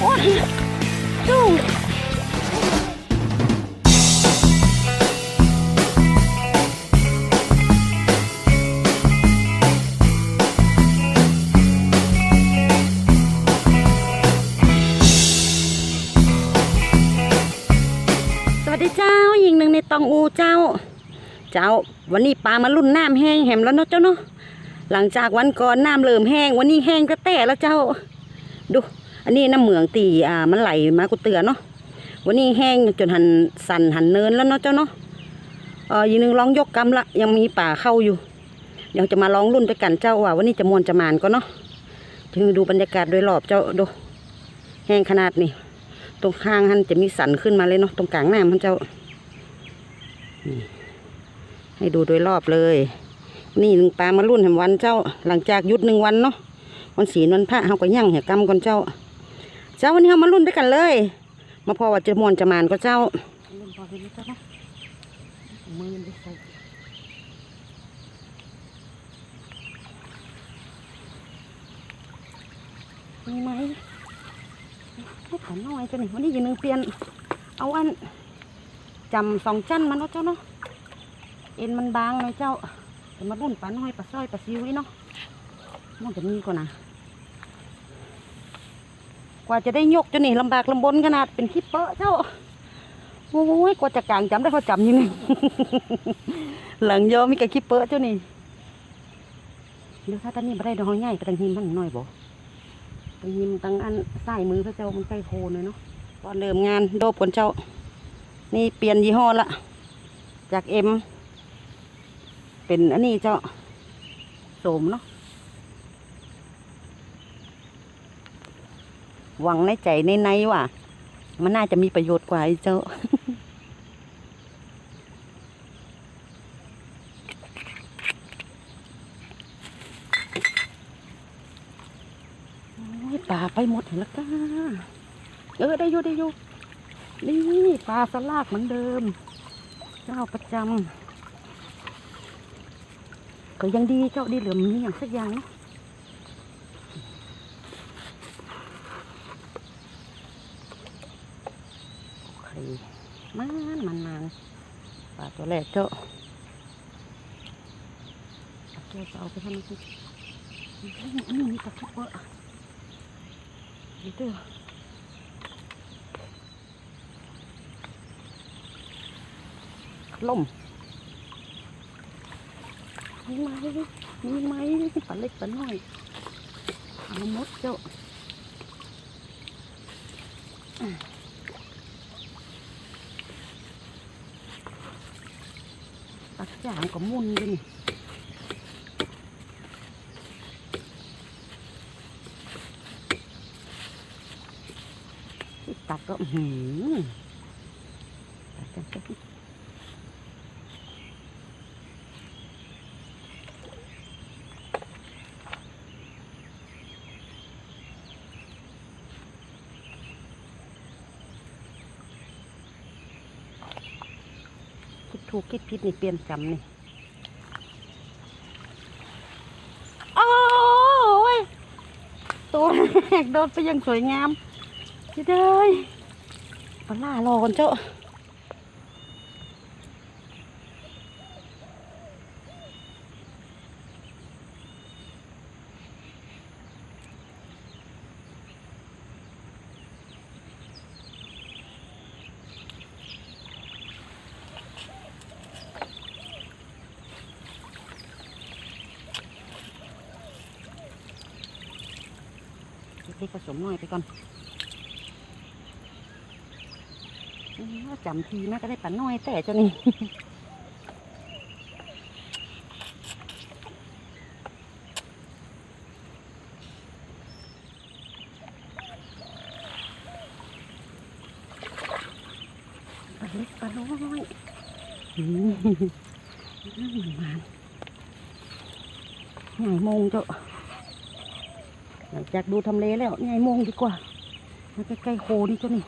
สวัสดีเจ้าหญิงหนึ่งในตองอูเจ้า เจ้าวันนี้ปลามารุ่นน้ำแห้งแหมแล้วเนาะเจ้าเนาะหลังจากวันก่อนน้ำเริ่มแห้งวันนี้แห้งก็แต่แล้วเจ้า ดู อันนี้น้ำเหมืองตีอ่ามันไหลมากุเตือเนาะวันนี้แห้งจนหันสันหันเนินแล้วเนาะเจ้าเนาะเออยีนึงลองยกกำละยังมีป่าเข้าอยู่เดี๋ยวจะมาลองรุ่นไปกันเจ้าว่าวันนี้จะมวนจะมานก็เนาะถึงดูบรรยากาศโดยรอบเจ้าดูแห้งขนาดนี้ตรงข้างหันจะมีสันขึ้นมาเลยเนาะตรงกลางน้ำมันเจ้าให้ดูโดยรอบเลย นี่หนึ่งปลามารุ่นแห่งวันเจ้า หลังจากหยุดหนึ่งวันเนาะวันศีลวันพระเฮาก็ย่างเหี่ยกรรมก่อนเจ้า เจ้าวันนี้เฮามารุ่นด้วยกันเลย มาพอว่าจะมวนจะมานก็เจ้ามือมันไปใส่มีไหมไม่ถามน้อยจ้ะนี่วันนี้อยังนึงเปลี่ยน เอาอันจำสองจันมันเนาะเจ้าเนาะ เอ็นมันบางเลยเจ้าจะมารุ่นปลาน้อยปลาสร้อยปลาซิวนี่เนาะมันจะมีก่อนนะ ว่าจะได้ยกเจ้านี่ลำบากลำบนขนาดเป็นคิปเปอร์เจ้าโอ้ยกว่าจะกลางจำได้เขาจำยังไงหลังยอมีกับคิปเปอร์เจ้านี่เดี๋ยวถ้าตอนนี้ไม่ได้ดอกใหญ่ก็ตังหิมมันน้อยบ่ตังหิมตังอันใส่มือพระเจ้ามันใกล้โคนเลยเนาะตอนเริ่มงานโดบคนเจ้า นี่เปลี่ยนยี่ห้อละจากเอ็มเป็นอันนี้เจ้าโสมเนาะ หวังในใจในในๆว่ามันน่าจะมีประโยชน์กว่าไอ้เจ้าป่าไปหมดแล้วก้า เออได้อยู่ได้อยู่นี่ปลาสลากเหมือนเดิม เจ้าประจำก็ยังดีเจ้าดีเหลือมีอย่างสักอย่างเนาะโอเคมันมันนานปลา ตัวแรกเจ้าเอาเจ้าเอาไปทำอะไรอันนี้มีตะคุบเปอะนี่เด้อล่มมีไหมมีไหมปลาเล็กปลาน้อยเอามดเจ้า อะปลาจ่างก็มุนด้วยนี่ที่ตัดก็อื้อหืมตัดกันเจ้า คิด ถูกคิดผิดนี่เปลี่ยนจำนี่โอ้ยตัวแหกโดนไปยังสวยงามพี่เด้ยปลาล่ารอก่อนเจ้า น้อยไปก่อนจำทีแม่ก็ได้ปลาน้อยแต่เจ้านี่ปลาเล็กปลาน้อยอืมน่าเหมือนมันหงายโมงเจ้า หลังจากดูทำเลแล้วนี่ไงโมงดีกว่ามาใกล้ๆโคนี่เจ้านี่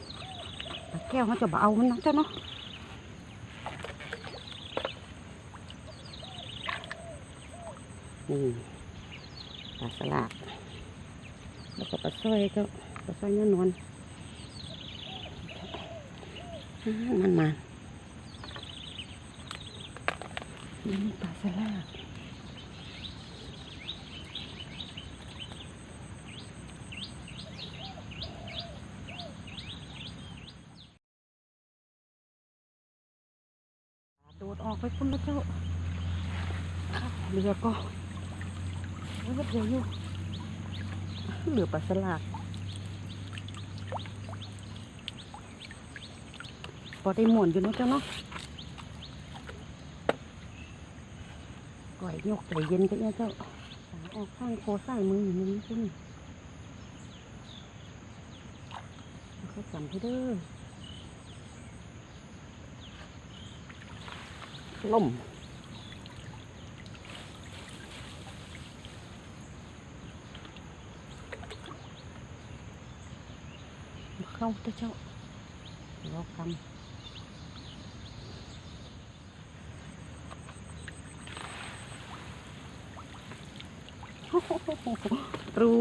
แก้วเขาจะเอามันนะเจ้าเนาะนี่ปลาสลากแล้วก็ปลาสร้อยเจ้าปลาสร้อยเนื้อนวลอ่ามันมานี่ปลาสลากโดดออก ไปพุ่นแล้วเจ้าเรือก็เรือก็เรืออยู่เหลือปลาสลากพอได้หมุนอยู่นะเจ้าเนาะก่อยยกใจเย็นไปเนี่ยเจ้าออกข้างโคใส่มืออยู่นี่ขึ้นเขาจำให้เด้อ ล่มเข้าเด้อเจ้ารอกำรู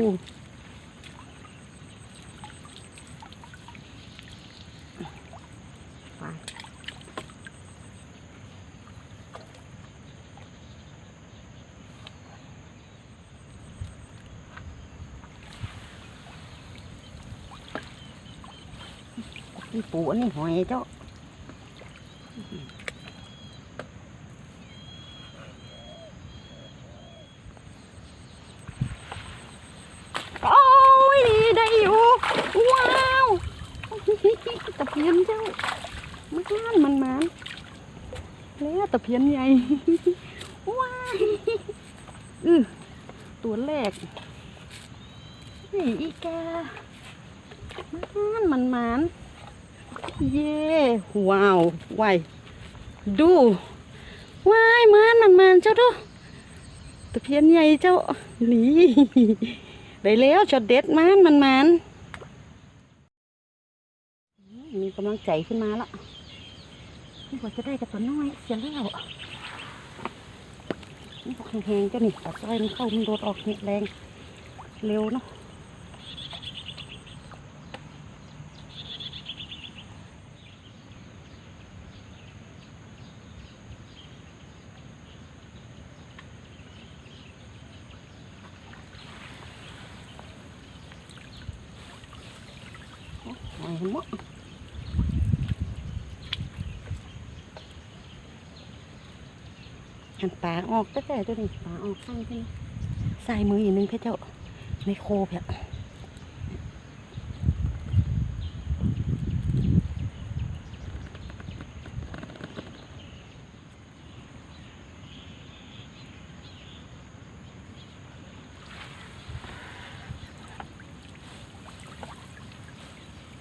อันนี้หอยเจ้าโอ้ยได้อยู่ว้าวตะเพียนเจ้ามันมันมันแล้วตะเพียนใหญ่ว้ายอือตัวแรกนี่อีกามันมันมัน เย่ว้าววายดูว้ายมันมันมันเจ้าดูตะเพียนใหญ่เจ้านี่ได้แล้วช็อตเด็ดมันมันมันมีกำลังใจขึ้นมาแล้วนี่กว่าจะได้กับตัวน้อยเสียแล้วนี่บอกแหงๆเจ้านี่ตัดซอยมันเข้ามันโดดออกเห็ดแรงเร็วเนาะหอยหมด ออกแต่แต่ตัวนี้ปลาออกข้างที่ใส่มืออีกนึงเพชรเจ้าในโคบอะ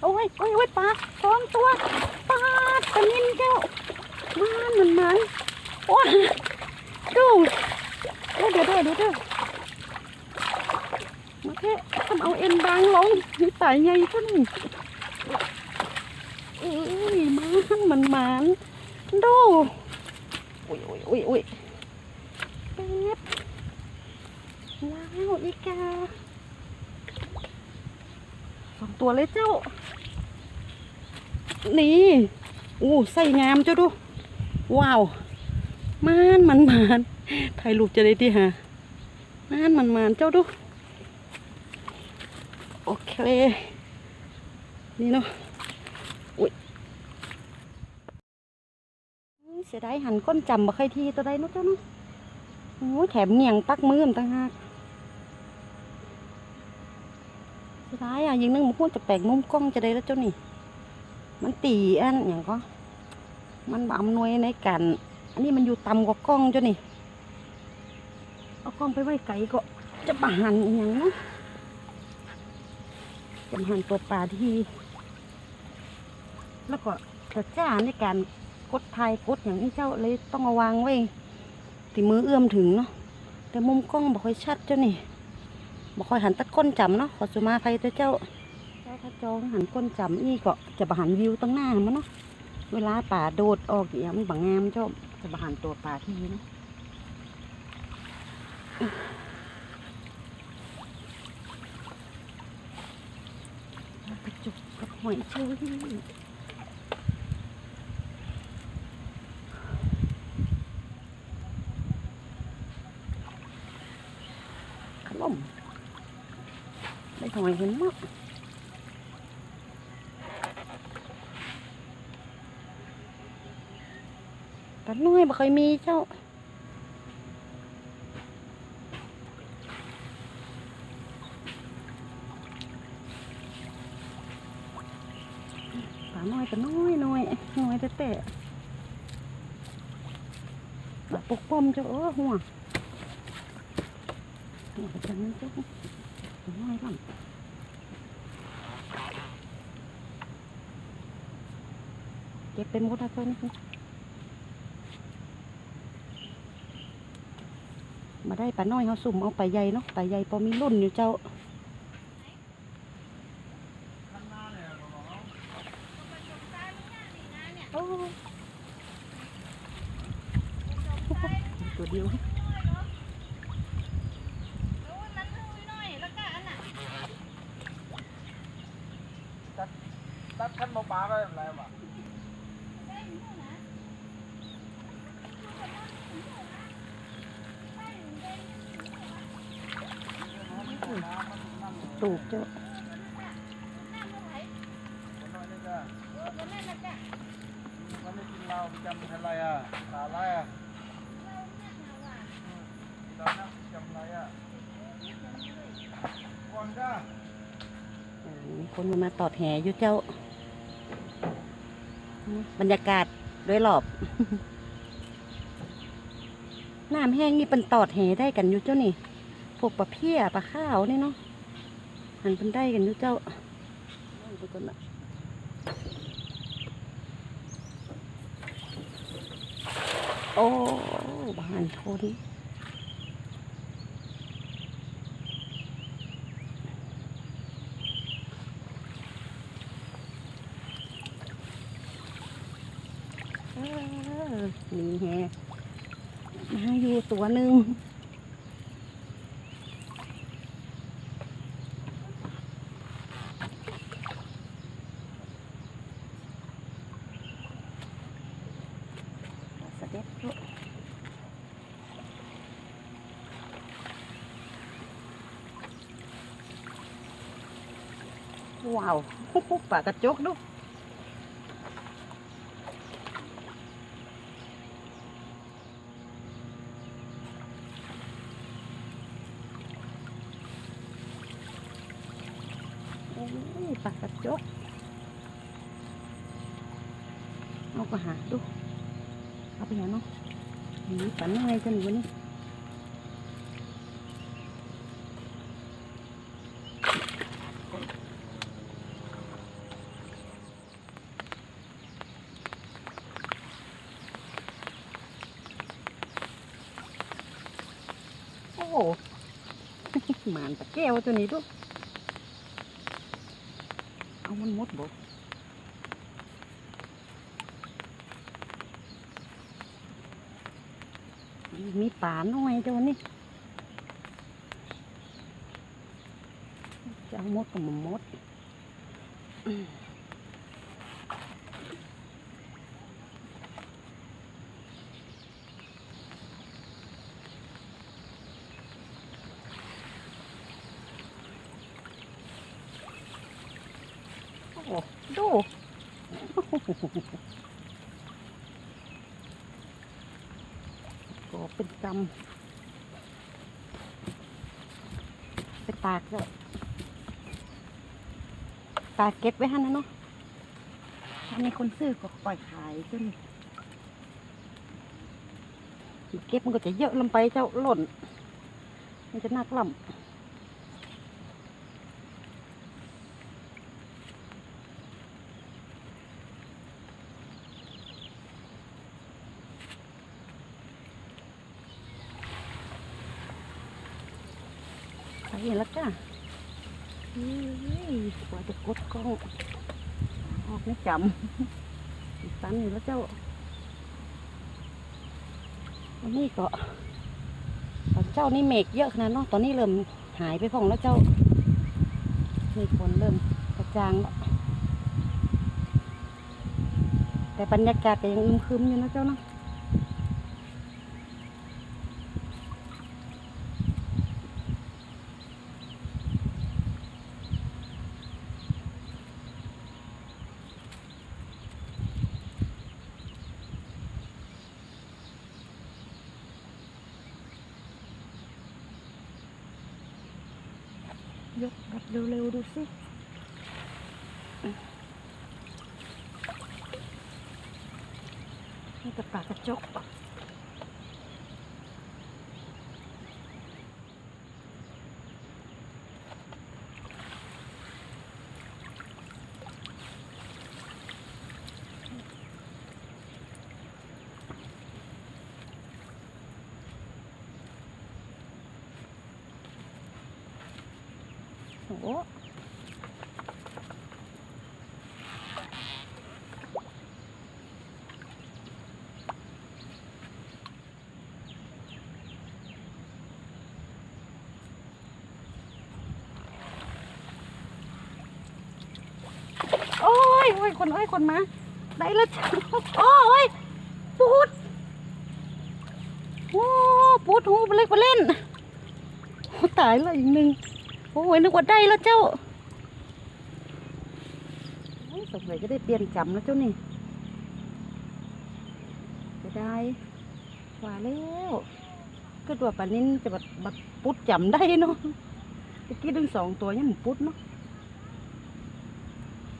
โอ้ยโอ้ยโอ้ยปลาสองตัวปลาตะนินเจ้ามันมันมันว้า ดี๋ยวเดี๋ยวเดี๋ยวเดี๋ยวเดี๋ยวมาแค่ทำเอาเอ็นบางลงนี่ตายไงท่านเอ้ยมันมันมันดูอุ้ยอุ้ยอุ้ยอุ้ยแป๊บว้าวอีกาสองตัวเลยเจ้า นี่อู้ใส่งามเจ้าดู ว้าว มันมันมันถ่ายรูปจะได้ดีฮะมันมันมันเจ้าดูโอเคนี่เนาะอุ้ยเสียดายหันก้นจำบ่ใครทีตัวใดเนาะเจ้าเนาะโอ้ยแถมเหนียงปักมือมนต่างหากเสียดายอะยิงนึงมันควรจะแปลกมุมกล้องจะได้แล้วเจ้านี่ มันตีอันอย่างก็มันบอำนวยในการ อันนี้มันอยู่ต่ำกว่ากล้องเจ้านี่ เอากล้องไปไว้ไกลก็จะบาหันอย่างเนาะจะหันตัวปลาที่ แล้วก็จะจ้าในการกดทายกดอย่างนี้เจ้าเลยต้องเอาวางไว้ที่มือเอื้อมถึงเนาะแต่มุมกล้องบ่ค่อยชัดเจ้านี่บ่ค่อยหันตัดก้นจำเนาะขอสุมาภัยเด้อเจ้าเจ้าถ้าจองหันก้นจำนี่ก็จะบาหันวิวตั้งหน้ามันเนาะเวลาป่าโดดออกอย่างมันบางงามเจ้า จะบานตัวปลาที่ยิ้มกระจุกกระหอยเชอรี่ขนมได้ทอยมเห็นมาก ลาน้อยบ่เคยมีเจ้าปลาน้อยปลาน้อยน้อยน้อยแต่แต่ปลาปกป้อมเจ้าเออหัวหัวกระจันั้นเจ้าน้อยบ้างเก็บเป็นหมดแล้วเจ้านี่ มาได้ปลาน้อยเขาสุ่มเอาปลาใหญ่เนาะปลาใหญ่พอมีรุ่นอยู่เจ้าตัวเดียวตัดขั้นมาปลาก็อะไรวะตูกเจ้าคนน้อยนี่ก็มันไม่กินเหล้าจำอะไรอะตาอะไรอะเรานั่งจำอะไรอะวันก็อ่ามีคนมาตอดแหอยู่เจ้า บรรยากาศโดยรอบน้ำแห้งนี่เป็นตอดแหได้กันอยู่เจ้านี่ พวกปลาเพี้ยปลาข้าวนี่เนาะ หันเป็นได้กันอยู่เจ้าดูก่อนนะโอ้บานทนนี่แฮะมาอยู่ตัวหนึ่ง ว้าวปากกระจกดูโอ้ยปากกระจกเอาก็หาดู เอาไปหาเนาะหนีปันยังไงกันวันนี้ หมานตะแก้วตัวนี้ดูเอามันมดบ่มีป่าน้อยเจ้านี่จะเอามดกับมมดอืมโอ้ดูก็เป็นกำไป ตากเลยตากเก็บไว้ให้นะเนาะถ้ามีคนซื้อก็ปล่อยขายจนเก็บมันก็จะเยอะลงไปเจ้าหล่น มันจะนักล่ำไปเห็นแล้วจ้าเฮ้ยกว่าจะกดกล้ องออกไม่จำสันอยู่แล้วเจ้าอันนี้ก็ตอนเจ้านี่เมฆเยอะขนาดเนาะตอนนี้เริ่มหายไปพ่องแล้วเจ้ามีคนเริ่มกระจางแล้วแต่บรรยากาศก็ยังอึมครึมอยู่นะเจ้าเนาะ ยกแบบเร็วๆดูสินี่กับปากกระจก โอ้ยโอ้ยคนเอ้ยคนมา ได้แล้วจ้ะโอ้ยปูดโอ้ปูดหูไปเล็กไปเล่นตายแล้วอีกหนึ่ง โอ้ยนึกว่าได้แล้วเจ้าสงสัยจะได้เปลี่ยนจำแล้วเจ้านี่จะได้ว่าแล้วก็ตัวปลานิ้นจะแบัดบัดปุดจำได้เนาะตะกี้ดึงสองตัวยังหมูปุ๊ดเนาะ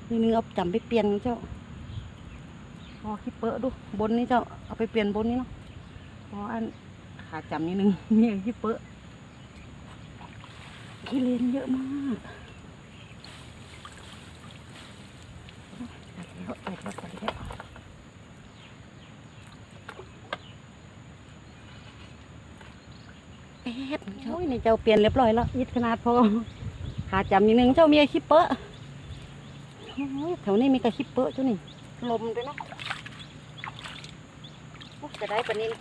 นี่นึงเอาจำไปเปลี่ยนเจ้าพอคิดเปอะดูบนนี้เจ้าเอาไปเปลี่ยนบนนี้เนาะพออันขาจำนิดนึงมีอย่างคิดเปอะ ขี้เลนเยอะมากตัดแล้วตัดแล้วตัดแล้วแป๊บโอ้ยนี่เจ้าเปลี่ยนเรียบร้อยแล้วยิดขนาดพอขาจำนิดนึงเจ้ามีคิปเปอร์โอ้ยแถวนี้มีกระคิปเปอร์เจ้านี่ลมด้วยเนาะจะได้ปะนิน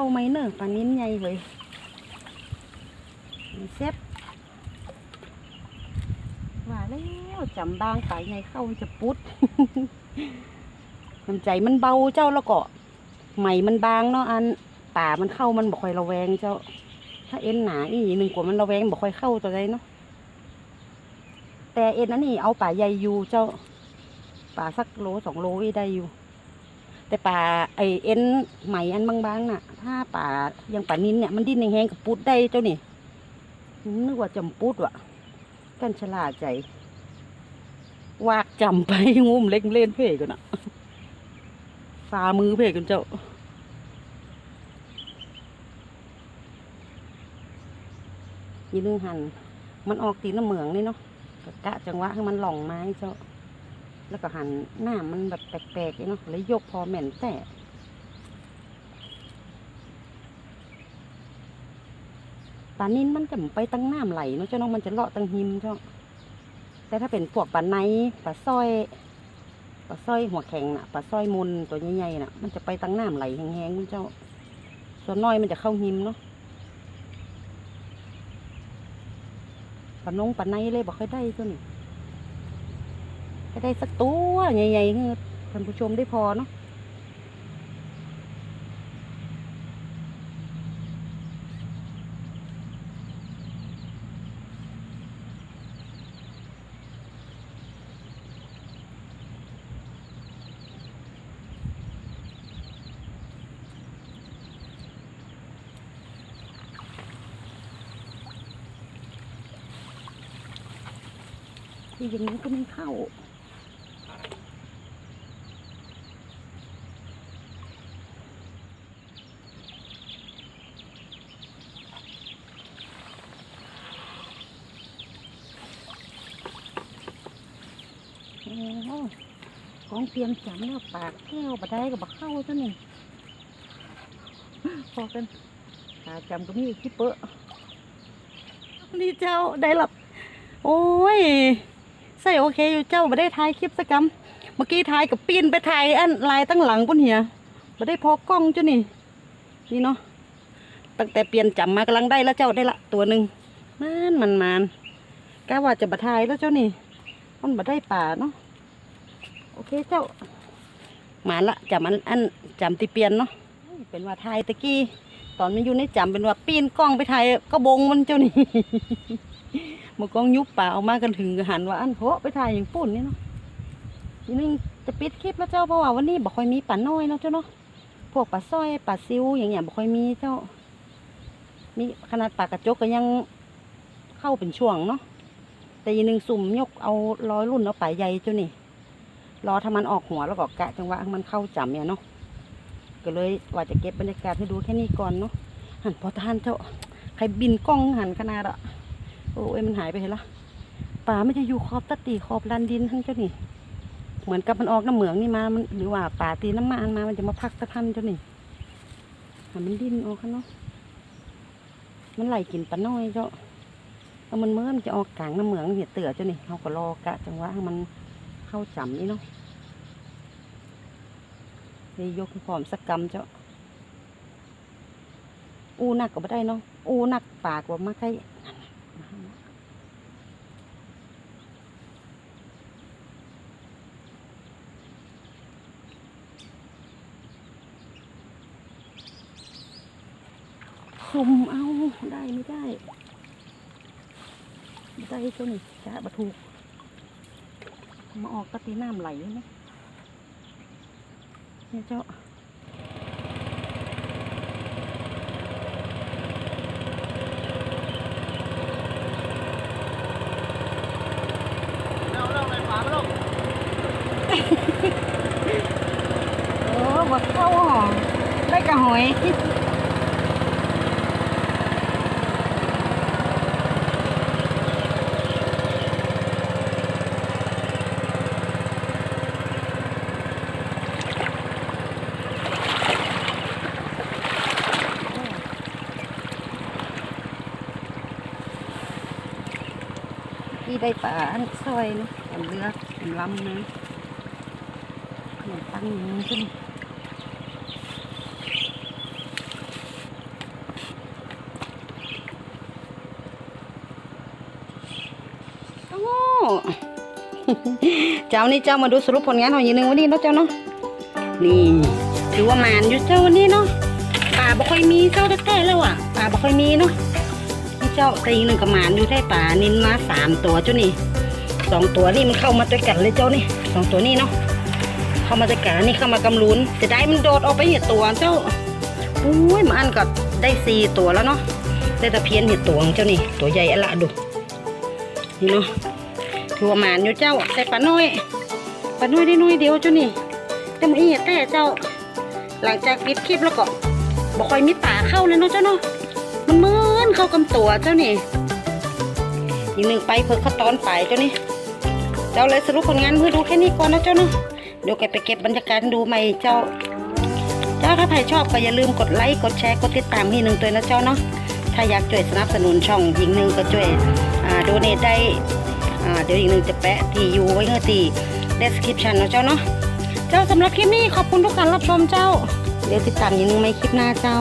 เข้าไหมเนอะปลานิ้นใหญ่เลยเซฟว่าแล้วจำบางปลาใหญ่เข้าจะปุดมันใจมันเบาเจ้าแล้วก็ไหมมันบางเนาะอันป่ามันเข้ามันบ่ค่อยระแวงเจ้า ถ้าเอ็นหนาอีกหนึ่งกว่ามันระแวงบ่ค่อยเข้าตัวใดเนาะแต่เอ็นอันนี้เอาป่าใหญ่อยู่เจ้าป่าสักโลสองโลได้อยู่ แต่ป่าไอเอ็นไหมอันบางๆน่ะ ถ้าป่ายังป่านินเนี่ยมันดิ้นแห้งกับปุดได้เจ้านี่นึกว่าจำปุดวะกันฉลาดใจ วากจำไปงุ้มเล็กเล่นเพ่กันอะฝ่ามือเพ่กันเจ้ายีนึงหันมันออกตีน้ำเหมืองนี่เนาะก็กะจังหวะให้มันหล่องไม้เจ้า แล้วก็หันหน้ามันแบบแปลกๆเนาะแล้วยกพอแม่นแต่ปลานินมันจะไปตั้งน้ำไหลเนาะเจ้าเน้องมันจะเลาะตั้งหิมเจ้าแต่ถ้าเป็นพวกปลาไนปลาสร้อยปลาสร้อยหัวแข็งน่ะปลาสร้อยมนตัวใหญ่ๆน่ะ มันจะไปตั้งน้ำไหลแห้งๆคุณเจ้า ส่วนน้อยมันจะเข้าหิมเนาะปลานงปลาไนเลยบอกค่อยได้ตัวนี้ ให้ได้สักตัวใหญ่ๆให้ท่านผู้ชมได้พอเนาะที่อย่างนี้ก็ไม่เข้า โอ้โหของ เตรียมจำแล้วปากแก้วบดได้กับบักเข้าซะนี่พอกันขาจำก็มีขี้เปอะนี่เจ้าได้หลับ โอ้ยใส่โอเคอยู่เจ้ามาได้ถ่ายคลิปสักกำเมื่อกี้ถ่ายกับปีนไปถ่ายอันลายตั้งหลังปุ่นเหียมาได้พอกล้องจ้ะนี่นี่เนาะตั้งแต่เปลี่ยนจำมากำลังได้แล้วเจ้าได้ละตัวหนึ่งมันมันมันกะว่าจะบัทายแล้วเจ้านี่มันมาได้ป่าเนาะ โอเคเจ้ามาละจำอันอันจำติเปลี่ยนเนาะเป็นว่าไทยตะกี้ตอนมันอยู่ในจำเป็นว่าปีนกล้องไปถ่ายก็บงมันเจ้านี่มากล้องยุบป่าออกมากันถึงหันว่าอันเพไปถ่ายอย่างปุ่นนี่เนาะทีนึงจะปิดคลิปแล้วเจ้าเพราะว่าวันนี้บอกค่อยมีป่าน้อยเนาะเจ้าเนาะพวกป่าสร้อยป่าซิวอย่างเงี้ยบอกค่อยมีเจ้า มีขนาดป่ากระจกก็ยังเข้าเป็นช่วงเนาะแต่ยีนึงสุ่มยกเอาร้อยรุ่นเอาป่าใหญ่เจ้านี่ รอถ้ามันออกหัวแล้วก็กะจังหวะมันเข้าจำเนี่ยเนาะก็เลยว่าจะเก็บบรรยากาศให้ดูแค่นี้ก่อนเนาะหันพอทานเจ้าใครบินกล้องหันขนาดอะโอ้ยมันหายไปเห็นละป่าไม่จะอยู่ขอบตะตีขอบลันดินทั้งเจ้านี่ เหมือนกับมันออกน้ำเหมืองนี่มามันหรือว่าป่าตีน้ำมันมามันจะมาพักตะพันเจ้านี่หามันดิ้นออกข้างเนาะมันไหลกินปลาน้อยเจ้าแล้วมันเมื่อมันจะออกกลางน้ำเหมืองเห็ดเตือเจ้านี่เขาก็รอกะจังหวะมัน เข้าจำนี่เนาะเลยยกหอมสักกำเจ้า อูหนักก็ไม่ได้เนาะ อูหนักปากว่ามาใกล้ซุ่มเอาได้ไม่ได้ไม่ได้เจ้านี่จะบะถูก มาออกกะตีน้ำไหลไหมเนี่ยเจ้าเอาเล่าอะไรป่ามาลูกเออบักเข้าหอมได้กระหอย ที่ได้ปลาอันซอยเนาะอันเลือกอันลำนะขนมปังนี้ขึ้นโอ้เจ้านี่เจ้ามาดูสรุปผลงานของยีนึงวันนี้เนาะเจ้าเนาะนี่ถือว่ามานอยู่เจ้าวันนี้เนาะป่าบ่ค่อยมีเจ้าแต่แล้วอะป่าบ่ค่อยมีเนาะ เจ้าแต่อีกหนึ่งกระหมานอยู่ได้ป่านินมาสามตัวเจ้านี่สองตัวนี่มันเข้ามาด้วยกันเลยเจ้านี่สองตัวนี่เนาะเข้ามาด้วยกันนี่เข้ามากำลุนจะได้มันโดดออกไปเห็ดตัวเจ้าอุ้ยมันอันก็ได้สี่ตัวแล้วเนาะได้ตะเพียนเห็ดตัวเจ้านี่ตัวใหญ่อะละดูนี่เนาะถือว่าหมานอยู่เจ้าแต่ปลาน้อยปลาน้อยได้น้อยเดียวเจ้านี่แต่มันอีเห็ดแต่เจ้า หลังจากปิดคลิปแล้วก็บอกค่อยมีป่าเข้าเลยเนาะเจ้าเนาะ มันเหมือนเข้ากำตัวเจ้านี่อีกหนึ่งไปเพิ่งเขาตอนไปเจ้านี่เจ้าเลยสรุปผลงานเพื่อดูแค่นี้ก่อนนะเจ้าเนาะเดี๋ยวแกไปเก็บบรรยากาศดูใหม่เจ้า เจ้าถ้าใครชอบก็อย่าลืมกดไลค์กดแชร์กดติดตามให้หนึ่งตัวนะเจ้าเนาะถ้าอยากช่วยสนับสนุนช่องหญิงหนึ่งก็ช่วยอ่าโดเนทได้เดี๋ยวอีกหนึ่งจะแปะที่อยู่ไว้เงื่อตี description นะเจ้าเนาะ เจ้าสำหรับคลิปนี้ขอบคุณทุกการรับชมเจ้า เดี๋ยวติดตามหญิงหนึ่งในคลิปหน้าเจ้า